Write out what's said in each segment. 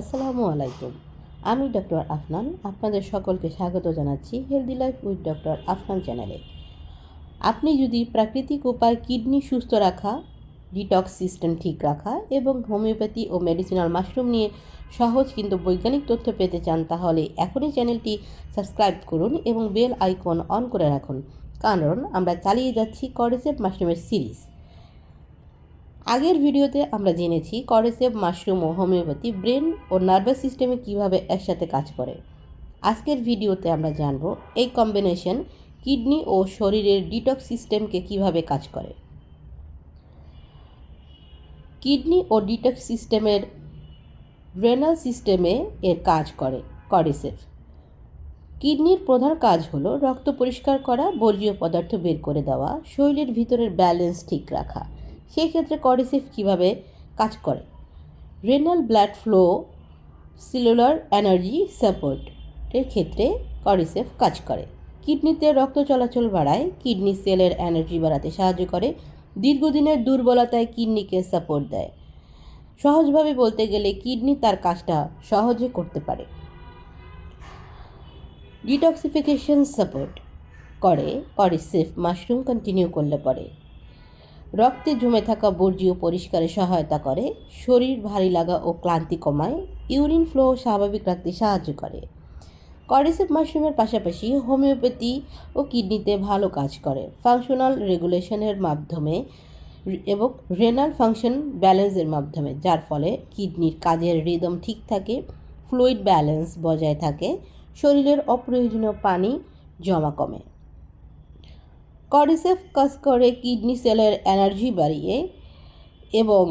আসসালামু আলাইকুম। আমি ডক্টর আফনান, আপনাদের সকলকে স্বাগত জানাচ্ছি healthy life with doctor Afnan চ্যানেলে। আপনি যদি প্রাকৃতিক উপায় কিডনি সুস্থ রাখা, ডিটক্স সিস্টেম ঠিক রাখা এবং হোমিওপ্যাথি ও মেডিসিনাল মাশরুম নিয়ে সহজ কিন্তু বৈজ্ঞানিক তথ্য পেতে চান, তাহলে এখনই চ্যানেলটি সাবস্ক্রাইব করুন এবং বেল আইকন অন করে রাখুন। কারণ আমরা চালিয়ে যাচ্ছি করেসেপ মাশরুমের সিরিজ। আগের ভিডিওতে আমরা জেনেছি করেসেপ মাশরুম ও হোমিওপ্যাথি ব্রেন ও নার্ভাস সিস্টেমে কীভাবে একসাথে কাজ করে। আজকের ভিডিওতে আমরা জানব এই কম্বিনেশন কিডনি ও শরীরের ডিটক্স সিস্টেমকে কীভাবে কাজ করে। কিডনি ও ডিটক্স সিস্টেমের রেনাল সিস্টেমে এর কাজ করে করেসেপ কিডনির প্রধান কাজ হলো রক্ত পরিষ্কার করা, বর্জ্য পদার্থ বের করে দেওয়া, শরীরের ভিতরের ব্যালেন্স ঠিক রাখা। সেই ক্ষেত্রে করিসেফ কীভাবে কাজ করে? Renal blood flow cellular energy সাপোর্টের ক্ষেত্রে করিসেফ কাজ করে। কিডনিতে রক্ত চলাচল বাড়ায়, কিডনি সেলের এনার্জি বাড়াতে সাহায্য করে, দীর্ঘদিনের দুর্বলতায় কিডনিকে সাপোর্ট দেয়। সহজভাবে বলতে গেলে কিডনি তার কাজটা সহজে করতে পারে। ডিটক্সিফিকেশন সাপোর্ট করে করিসেফ মাশরুম কন্টিনিউ করলে পরে। রক্তে জমে থাকা বর্জ্য পরিষ্কারে সহায়তা করে, শরীর ভারী লাগা ও ক্লান্তি কমায়, ইউরিন ফ্লো স্বাভাবিক রাখতে সাহায্য করে। করিসেপ মাশরুমের পাশাপাশি হোমিওপ্যাথি ও কিডনিতে ভালো কাজ করে। ফাংশনাল রেগুলেশনের মাধ্যমে এবং রেনাল ফাংশন ব্যালেন্সের মাধ্যমে, যার ফলে কিডনির কাজের রিদম ঠিক থাকে, ফ্লুইড ব্যালেন্স বজায় থাকে, শরীরের অপ্রয়োজনীয় পানি জমা কমে। করিসেফ কাজ করে কিডনি সেলের এনার্জি বাড়িয়ে এবং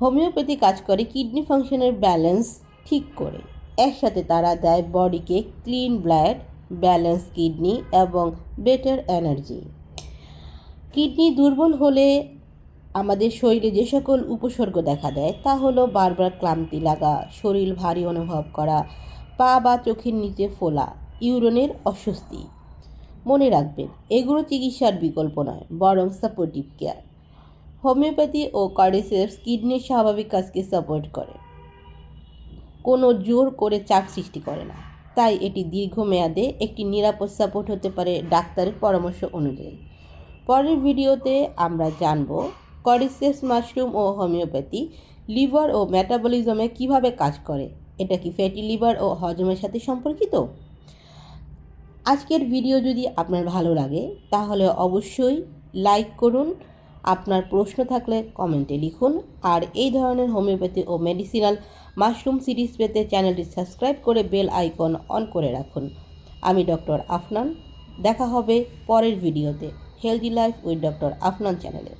হোমিওপ্যাথি কাজ করে কিডনি ফাংশনের ব্যালেন্স ঠিক করে। একসাথে তারা দেয় বডিকে ক্লিন ব্লাড, ব্যালেন্স কিডনি এবং বেটার এনার্জি। কিডনি দুর্বল হলে আমাদের শরীরে যে সকল উপসর্গ দেখা দেয় তা হলো বারবার ক্লান্তি লাগা, শরীর ভারী অনুভব করা, পা বা চোখের নিচে ফোলা, ইউরনের অস্বস্তি। মনে রাখবেন, এগুলো চিকিৎসার বিকল্প নয়, বরং সাপোর্টিভ কেয়ার হোমিওপ্যাথি ও কার্ডিসেপস কিডনির স্বাভাবিক কাজকে সাপোর্ট করে। কোনো জোর করে চাপ সৃষ্টি করে না। তাই এটি দীর্ঘমেয়াদে একটি নিরাপদ সাপোর্ট হতে পারে ডাক্তারের পরামর্শ অনুযায়ী। পরের ভিডিওতে আমরা জানব করিসেপস মাশরুম ও হোমিওপ্যাথি লিভার ও মেটাবলিজমে কীভাবে কাজ করে, এটা কি ফ্যাটি লিভার ও হজমের সাথে সম্পর্কিত? আজকের ভিডিও যদি আপনার ভালো লাগে, তাহলে অবশ্যই লাইক করুন। আপনার প্রশ্ন থাকলে কমেন্টে লিখুন। আর এই ধরনের হোমিওপ্যাথি ও মেডিসিনাল মাশরুম সিরিজ পেতে চ্যানেলটি সাবস্ক্রাইব করে বেল আইকন অন করে রাখুন। আমি ডক্টর আফনান, দেখা হবে পরের ভিডিওতে healthy life with doctor Afnan চ্যানেলে